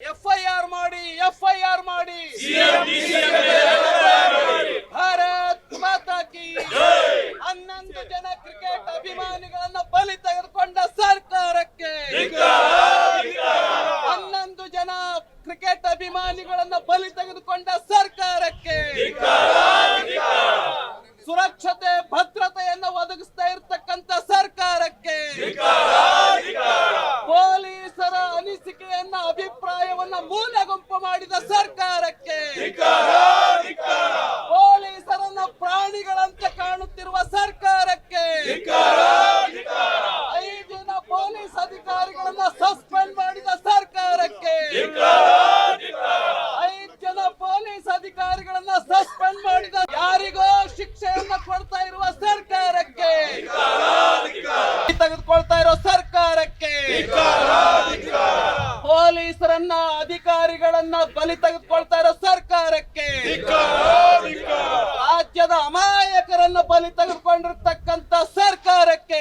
FIR ಮಾಡಿ FIR ಮಾಡಿ. ಭಾರತ್ ಮಾತಾ ಕಿ ಹನ್ನೊಂದು ಜನ ಕ್ರಿಕೆಟ್ ಅಭಿಮಾನಿಗಳನ್ನ ಬಲಿ ತೆಗೆದುಕೊಂಡ ಸರ್ಕಾರಕ್ಕೆ. ಹನ್ನೊಂದು ಜನ ಕ್ರಿಕೆಟ್ ಅಭಿಮಾನಿಗಳನ್ನ ಬಲಿ ತೆಗೆದುಕೊಂಡ ಸರ್ಕಾರಕ್ಕೆ. ಸುರಕ್ಷತೆ, ಭದ್ರತೆಯನ್ನ ಒದಗಿಸ್ತಾ ಇರ್ತಕ್ಕಂಥ ಸರ್ಕಾರಕ್ಕೆ. ಪೊಲೀಸರ ಅನಿಸಿಕೆಯನ್ನ ಅಭಿಪ್ರಾಯವನ್ನ ಮೂಲ ಗುಂಪು ಮಾಡಿದ ಸರ್ಕಾರಕ್ಕೆ ಪೊಲೀಸರನ್ನ ಪ್ರಾಣಿಗಳಂತೆ ಅಧಿಕಾರಿಗಳನ್ನ ಬಲಿ ತೆಗೆದುಕೊಳ್ತಾ ಇರೋ ಸರ್ಕಾರಕ್ಕೆ ರಾಜ್ಯದ ಅಮಾಯಕರನ್ನ ಬಲಿ ತೆಗೆದುಕೊಂಡಿರ್ತಕ್ಕಂತ ಸರ್ಕಾರಕ್ಕೆ